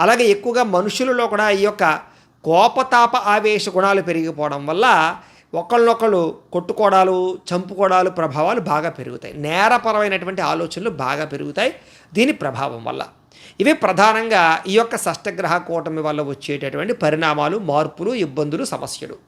అలాగే ఎక్కువగా మనుషులలో కూడా ఈ యొక్క కోపతాప ఆవేశ గుణాలు పెరిగిపోవడం వల్ల ఒకళ్ళొకళ్ళు కొట్టుకోవడాలు చంపుకోవడాలు ప్రభావాలు బాగా పెరుగుతాయి. నేరపరమైనటువంటి ఆలోచనలు బాగా పెరుగుతాయి దీని ప్రభావం వల్ల. ఇవి ప్రధానంగా ఈ యొక్క షష్టగ్రహ కూటమి వల్ల వచ్చేటటువంటి పరిణామాలు మార్పులు ఇబ్బందులు సమస్యలు.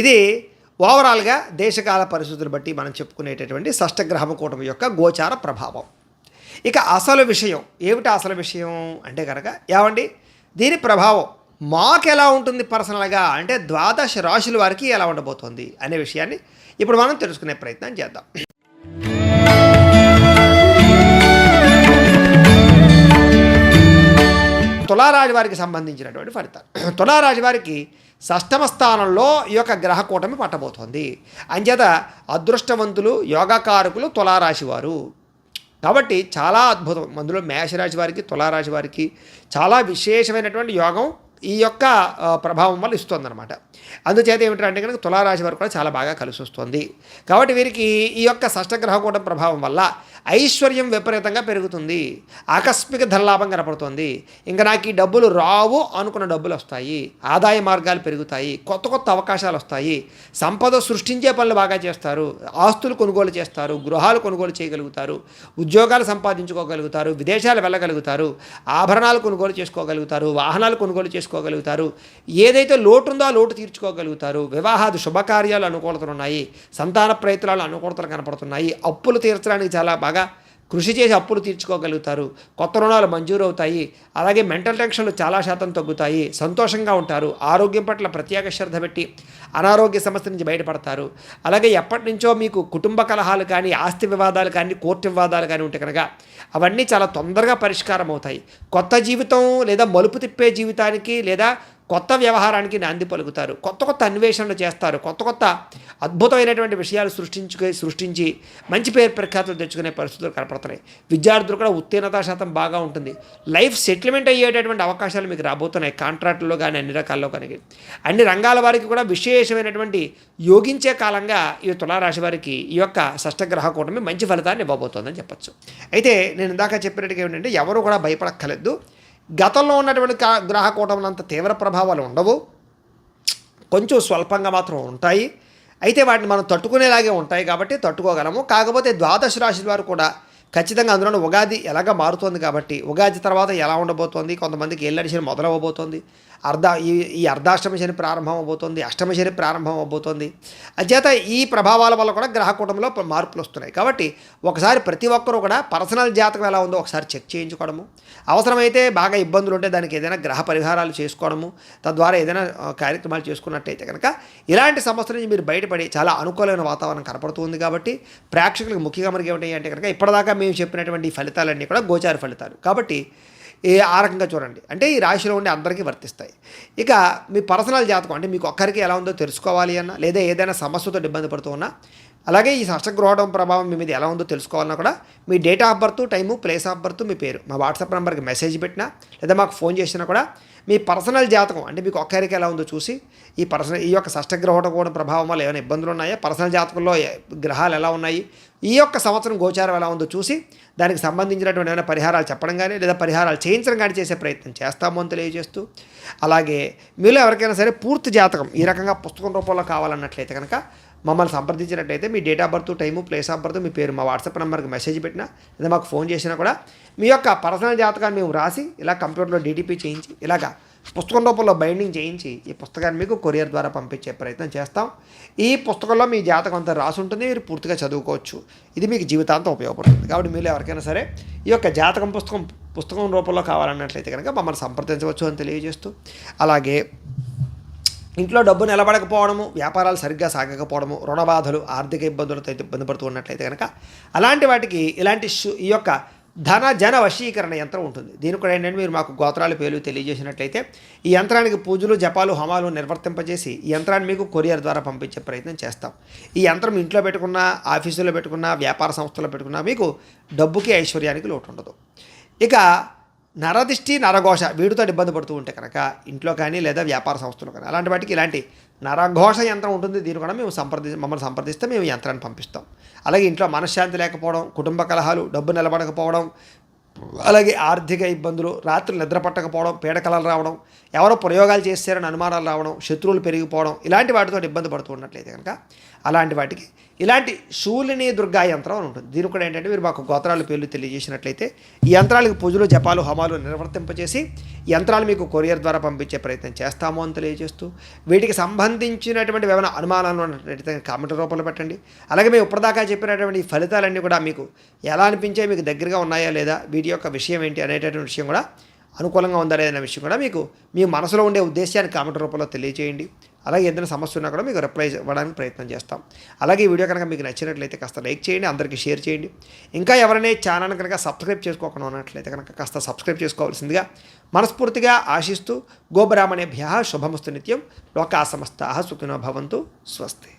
ఇది ఓవరాల్గా దేశకాల పరిస్థితులు బట్టి మనం చెప్పుకునేటటువంటి షష్టగ్రహం కూటమి యొక్క గోచార ప్రభావం. ఇక అసలు విషయం ఏమిటి అసలు విషయం అంటే కనుక ఏమండి? దీని ప్రభావం మాకు ఎలా ఉంటుంది పర్సనల్గా? అంటే ద్వాదశ రాశుల వారికి ఎలా ఉండబోతోంది అనే విషయాన్ని ఇప్పుడు మనం తెలుసుకునే ప్రయత్నం చేద్దాం. తులారాజు వారికి సంబంధించినటువంటి ఫలితాలు. తులారాజు వారికి షష్టమ స్థానంలో ఈ యొక్క గ్రహ కూటమి పట్టబోతోంది. అంచేత అదృష్టవంతులు యోగకారకులు తులారాశి వారు కాబట్టి చాలా అద్భుతం. అందులో మేషరాశి వారికి తులారాశి వారికి చాలా విశేషమైనటువంటి యోగం ఈ యొక్క ప్రభావం వల్ల ఇస్తుందన్నమాట. అందుచేత ఏమిటంటే కనుక తులారాశి వారు కూడా చాలా బాగా కలిసి వస్తుంది కాబట్టి వీరికి ఈ యొక్క షష్టగ్రహకూట ప్రభావం వల్ల ఐశ్వర్యం విపరీతంగా పెరుగుతుంది. ఆకస్మిక ధనలాభం కనపడుతుంది. ఇంకా నాకు ఈ డబ్బులు రావు అనుకున్న డబ్బులు వస్తాయి. ఆదాయ మార్గాలు పెరుగుతాయి. కొత్త కొత్త అవకాశాలు వస్తాయి. సంపద సృష్టించే పనులు బాగా చేస్తారు. ఆస్తులు కొనుగోలు చేస్తారు. గృహాలు కొనుగోలు చేయగలుగుతారు. ఉద్యోగాలు సంపాదించుకోగలుగుతారు. విదేశాలు వెళ్ళగలుగుతారు. ఆభరణాలు కొనుగోలు చేసుకోగలుగుతారు. వాహనాలు కొనుగోలు తీర్చుకోగలుగుతారు. ఏదైతే లోటు ఉందో ఆ లోటు తీర్చుకోగలుగుతారు. వివాహాది శుభకార్యాలు అనుకూలతలు ఉన్నాయి. సంతాన ప్రయత్నాలు అనుకూలతలు కనపడుతున్నాయి. అప్పులు తీర్చడానికి చాలా బాగా కృషి చేసి అప్పులు తీర్చుకోగలుగుతారు. కొత్త రుణాలు మంజూరు అవుతాయి. అలాగే మెంటల్ టెన్షన్లు చాలా శాతం తగ్గుతాయి. సంతోషంగా ఉంటారు. ఆరోగ్యం పట్ల ప్రత్యేక శ్రద్ధ పెట్టి అనారోగ్య సమస్య నుంచి బయటపడతారు. అలాగే ఎప్పటి నుంచో మీకు కుటుంబ కలహాలు కానీ ఆస్తి వివాదాలు కానీ కోర్టు వివాదాలు కానీ ఉంటే కనుక అవన్నీ చాలా తొందరగా పరిష్కారం అవుతాయి కొత్త జీవితం లేదా మలుపు తిప్పే జీవితానికి లేదా కొత్త వ్యవహారానికి నాంది పలుకుతారు. కొత్త కొత్త అన్వేషణలు చేస్తారు. కొత్త కొత్త అద్భుతమైనటువంటి విషయాలు సృష్టించుకు సృష్టించి మంచి పేరు ప్రఖ్యాతులు తెచ్చుకునే పరిస్థితులు కనపడుతున్నాయి. విద్యార్థులు కూడా ఉత్తీర్ణతా శాతం బాగా ఉంటుంది. లైఫ్ సెటిల్మెంట్ అయ్యేటటువంటి అవకాశాలు మీకు రాబోతున్నాయి. కాంట్రాక్టుల్లో కానీ అన్ని రకాల్లో కానీ. అన్ని రంగాల వారికి కూడా విశేషమైనటువంటి యోగించే కాలంగా ఈ తులారాశి వారికి ఈ యొక్క షష్టగ్రహ కూటమి మంచి ఫలితాన్ని ఇవ్వబోతోందని చెప్పొచ్చు. అయితే నేను ఇందాక చెప్పినట్టుగా ఏంటంటే ఎవరు కూడా భయపడక్కర్లేదు. గతంలో ఉన్నటువంటి గ్రహకూటములు గ్రహ అంత తీవ్ర ప్రభావాలు ఉండవు. కొంచెం స్వల్పంగా మాత్రం ఉంటాయి. అయితే వాటిని మనం తట్టుకునేలాగే ఉంటాయి కాబట్టి తట్టుకోగలము. కాకపోతే ద్వాదశ రాశి వారు కూడా ఖచ్చితంగా అందులోనే ఉగాది ఎలాగ మారుతోంది కాబట్టి ఉగాది తర్వాత ఎలా ఉండబోతోంది కొంతమందికి ఏళ్ళడి శని మొదలవబోతోంది అర్ధ ఈ ఈ అర్ధాష్టమ శని ప్రారంభం అవబోతోంది అష్టమ శని ప్రారంభం అవబోతోంది అంచేత ఈ ప్రభావాల వల్ల కూడా గ్రహ కూటంలో మార్పులు వస్తున్నాయి. కాబట్టి ఒకసారి ప్రతి ఒక్కరూ కూడా పర్సనల్ జాతకం ఎలా ఉందో ఒకసారి చెక్ చేయించుకోవడము. అవసరమైతే బాగా ఇబ్బందులు ఉంటే దానికి ఏదైనా గ్రహ పరిహారాలు చేసుకోవడము. తద్వారా ఏదైనా కార్యక్రమాలు చేసుకున్నట్టయితే కనుక ఇలాంటి సమస్యల నుంచి మీరు బయటపడి చాలా అనుకూలమైన వాతావరణం కనపడుతుంది కాబట్టి ప్రేక్షకులకు ముఖ్యంగా మనకి ఏమిటి అంటే కనుక ఇప్పటిదాకా మేము చెప్పినటువంటి ఫలితాలన్నీ కూడా గోచార ఫలితాలు. కాబట్టి ఏ ఆ రకంగా చూడండి. అంటే ఈ రాశిలో ఉండే అందరికీ వర్తిస్తాయి. ఇక మీ పర్సనల్ జాతకం అంటే మీకు ఒక్కరికి ఎలా ఉందో తెలుసుకోవాలి అన్నా లేదా ఏదైనా సమస్యతో ఇబ్బంది పడుతూ ఉన్నా అలాగే ఈ షష్టగ్రహణం ప్రభావం మీ మీద ఎలా ఉందో తెలుసుకోవాలన్నా కూడా మీ date of birth time place of birth మీ పేరు. మా వాట్సాప్ నెంబర్కి మెసేజ్ పెట్టినా లేదా మాకు ఫోన్ చేసినా కూడా మీ పర్సనల్ జాతకం అంటే మీకు ఒక్కరికి ఎలా ఉందో చూసి ఈ పర్సనల్ ఈ యొక్క షష్టగ్రహణ కూడా ప్రభావం వల్ల ఏమైనా ఇబ్బందులు ఉన్నాయా? పర్సనల్ జాతకంలో గ్రహాలు ఎలా ఉన్నాయి? ఈ యొక్క సంవత్సరం గోచారం ఎలా ఉందో చూసి దానికి సంబంధించినటువంటి ఏమైనా పరిహారాలు చెప్పడం కానీ లేదా పరిహారాలు చేయించడం కానీ చేసే ప్రయత్నం చేస్తాము అని తెలియజేస్తూ అలాగే మీలో ఎవరికైనా సరే పూర్తి జాతకం ఈ రకంగా పుస్తకం రూపంలో కావాలన్నట్లయితే కనుక మమ్మల్ని సంప్రదించినట్టయితే మీ date of birth time place of birth మీ పేరు మా వాట్సాప్ నెంబర్కి మెసేజ్ పెట్టినా లేదా మాకు ఫోన్ చేసినా కూడా మీ యొక్క పర్సనల్ జాతకాన్ని మేము రాసి ఇలా కంప్యూటర్లో డీటీపీ చేయించి ఇలాగా పుస్తకం రూపంలో బైండింగ్ చేయించి ఈ పుస్తకాన్ని మీకు కొరియర్ ద్వారా పంపించే ప్రయత్నం చేస్తాం. ఈ పుస్తకంలో మీ జాతకం అంతా రాసి ఉంటుంది మీరు పూర్తిగా చదువుకోవచ్చు. ఇది మీకు జీవితాంతం ఉపయోగపడుతుంది. కాబట్టి మీరు ఎవరికైనా సరే ఈ యొక్క జాతకం పుస్తకం పుస్తకం రూపంలో కావాలన్నట్లయితే కనుక మమ్మల్ని సంప్రదించవచ్చు అని తెలియజేస్తూ అలాగే ఇంట్లో డబ్బు నిలబడకపోవడము వ్యాపారాలు సరిగ్గా సాగకపోవడము రుణ బాధలు ఆర్థిక ఇబ్బందులతో అయితే ఇబ్బంది పడుతూ ఉన్నట్లయితే కనుక అలాంటి వాటికి ఇలాంటి ఈ యొక్క ధన జన వశీకరణ యంత్రం ఉంటుంది. దీని కూడా ఏంటంటే మీరు మాకు గోత్రాల పేర్లు తెలియజేసినట్లయితే ఈ యంత్రానికి పూజలు జపాలు హోమాలు నిర్వర్తింపజేసి ఈ యంత్రాన్ని మీకు కొరియర్ ద్వారా పంపించే ప్రయత్నం చేస్తాం. ఈ యంత్రం ఇంట్లో పెట్టుకున్నా ఆఫీసులో పెట్టుకున్నా వ్యాపార సంస్థలో పెట్టుకున్నా మీకు డబ్బుకి ఐశ్వర్యానికి లోటు ఉండదు ఇక నరదిష్టి నరఘోష వీటితో ఇబ్బంది పడుతూ ఉంటే కనుక ఇంట్లో కానీ లేదా వ్యాపార సంస్థలు కానీ అలాంటి వాటికి ఇలాంటి నరఘోష యంత్రం ఉంటుంది. దీని కూడా మేము సంప్రది మమ్మల్ని సంప్రదిస్తే మేము యంత్రాన్ని పంపిస్తాం. అలాగే ఇంట్లో మనశ్శాంతి లేకపోవడం కుటుంబ కలహాలు డబ్బు నిలబడకపోవడం అలాగే ఆర్థిక ఇబ్బందులు రాత్రి నిద్ర పట్టకపోవడం పీడకలలు రావడం ఎవరో ప్రయోగాలు చేశారని అనుమానాలు రావడం శత్రువులు పెరిగిపోవడం ఇలాంటి వాటితో ఇబ్బంది పడుతూ ఉన్నట్లయితే కనుక అలాంటి వాటికి ఇలాంటి శూలిని దుర్గా యంత్రం అని ఉంటుంది. దీని కూడా ఏంటంటే మీరు మాకు గోత్రాల పేర్లు తెలియజేసినట్లయితే ఈ యంత్రాలకు పూజలు జపాలు హోమాలు నిర్వర్తింపజేసి యంత్రాలు మీకు కొరియర్ ద్వారా పంపించే ప్రయత్నం చేస్తాము అని తెలియజేస్తూ వీటికి సంబంధించినటువంటి ఏమైనా అనుమానాలు ఉన్నట్లయితే కామెంట్ రూపంలో పెట్టండి. అలాగే మేము ఇప్పటిదాకా చెప్పినటువంటి ఫలితాలన్నీ కూడా మీకు ఎలా అనిపించాయి మీకు దగ్గరగా ఉన్నాయా లేదా వీటి యొక్క విషయం ఏంటి అనేటటువంటి విషయం కూడా అనుకూలంగా ఉందా లేదనే విషయం కూడా మీకు మీ మనసులో ఉండే ఉద్దేశాన్ని కామెంట్ రూపంలో తెలియజేయండి అలాగే ఏదైనా సమస్య ఉన్నా కూడా మీకు రిప్లై ఇవ్వడానికి ప్రయత్నం చేస్తాం. అలాగే ఈ వీడియో కనుక మీకు నచ్చినట్లయితే కాస్త లైక్ చేయండి అందరికీ షేర్ చేయండి. ఇంకా ఎవరైనా ఛానల్ కనుక సబ్స్క్రైబ్ చేసుకోకుండా ఉన్నట్లయితే కనుక కాస్త సబ్స్క్రైబ్ చేసుకోవాల్సిందిగా మనస్ఫూర్తిగా ఆశిస్తూ గోబ్రాహ్మణేభ్య శుభమస్తు నిత్యం లోకా సమస్త సుఖినో భవంతు స్వస్తి.